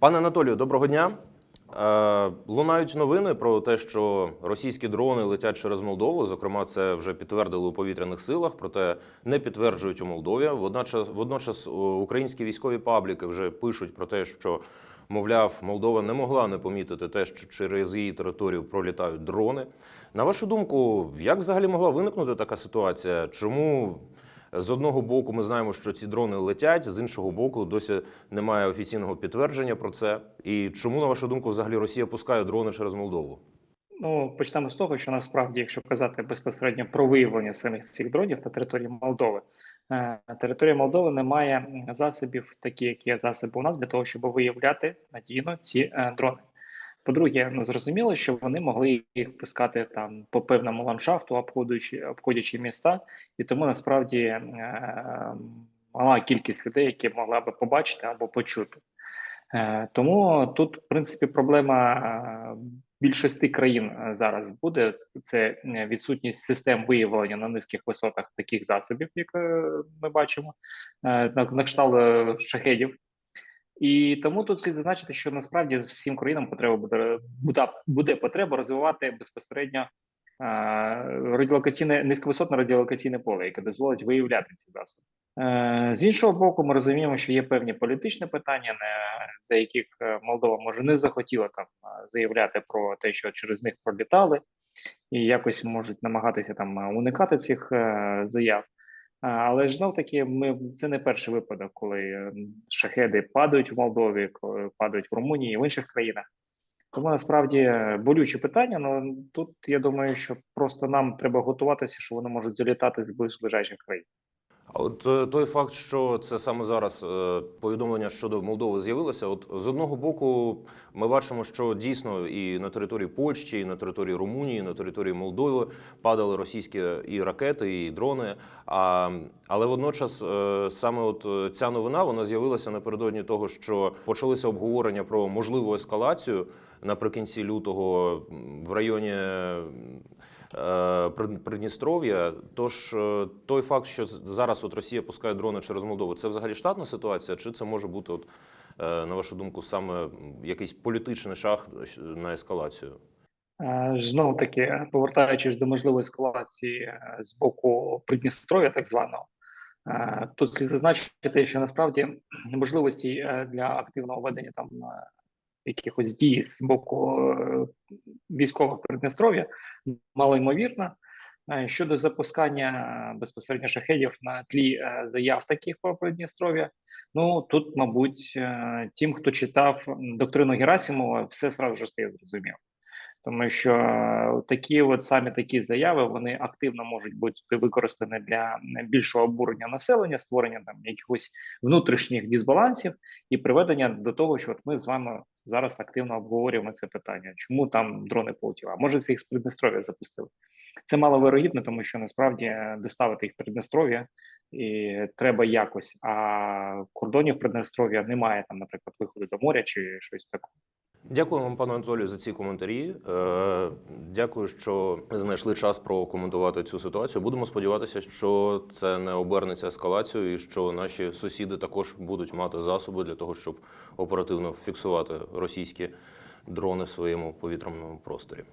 Пане Анатолію, доброго дня. Е, Лунають новини про те, що російські дрони летять через Молдову. Зокрема, це вже підтвердили у повітряних силах, проте не підтверджують у Молдові. Водночас, водночас українські військові пабліки вже пишуть про те, що мовляв, Молдова не могла не помітити те, що через її територію пролітають дрони. На вашу думку, як взагалі могла виникнути така ситуація? Чому з одного боку ми знаємо, що ці дрони летять, з іншого боку, досі немає офіційного підтвердження про це. І чому, на вашу думку, взагалі Росія пускає дрони через Молдову? Ну, почнемо з того, що насправді, якщо казати безпосередньо про виявлення самих цих дронів на території Молдови, е, територія Молдови не має засобів, такі як є засоби у нас, для того, щоб виявляти надійно ці е, дрони. По-друге, ну зрозуміло, що вони могли їх пускати там по певному ландшафту, обходячи, обходячи міста, і тому насправді е, мала кількість людей, які могла би побачити або почути. Е, Тому тут, в принципі, проблема е, більшості країн е, зараз буде це е, відсутність систем виявлення на низьких висотах таких засобів, як ми бачимо, на, кшталт шахедів. І тому тут слід зазначити, що насправді всім країнам потреба буде буде, потреба розвивати безпосередньо е, радіолокаційне низьковисотне радіолокаційне поле, яке дозволить виявляти ці засоби. Е, З іншого боку, ми розуміємо, що є певні політичні питання, за яких е, Молдова може не захотіла там заявляти про те, що через них пролітали, і якось можуть намагатися там уникати цих заяв. Але ж знов таки, ми це не перший випадок, коли е, шахеди падають в Молдові, коли падають в Румунії в інших країнах. Тому насправді е, болюче питання. Ну тут я думаю, що просто нам треба готуватися, що вони можуть залітати з ближайших країн. А от е, той факт, що це саме зараз е, повідомлення щодо Молдови з'явилося. От з одного боку, ми бачимо, що дійсно і на території Польщі, і на території Румунії, і на території Молдови падали російські і ракети, і дрони. А але водночас е, саме от ця новина вона з'явилася напередодні того, що почалися обговорення про можливу ескалацію наприкінці лютого в районі. Прид- Придністров'я. Тож е, той факт, що зараз от Росія пускає дрони через Молдову, це взагалі штатна ситуація, чи це може бути, от е, на вашу думку, саме якийсь політичний шаг на ескалацію? Е, Знову таки, повертаючись до можливої ескалації з боку Придністров'я, так званого, тут слід зазначити, що насправді можливості для активного ведення там якихось дій з боку е, військових Придністров'я малоймовірно. Е, Щодо запускання безпосередньо шахедів на тлі е, заяв таких про Придністров'я, ну тут, мабуть, тим, хто читав доктрину Герасимова, все сразу ж стає зрозуміло. Тому що такі от саме такі заяви вони активно можуть бути використані для більшого обурення населення, створення там якихось внутрішніх дисбалансів і приведення до того, що от ми з вами зараз активно обговорюємо це питання. Чому там дрони полетіли? А може це їх з Придністров'я запустили? Це маловирогідно, тому що насправді е, доставити їх в Придністров'я і треба якось. А кордонів Придністров'я немає там, наприклад, виходу до моря чи щось таке. Дякую вам, пане Анатолію, за ці коментарі. Е, Дякую, що знайшли час прокоментувати цю ситуацію. Будемо сподіватися, що це не обернеться ескалацією, і що наші сусіди також будуть мати засоби для того, щоб оперативно фіксувати російські дрони в своєму повітряному просторі.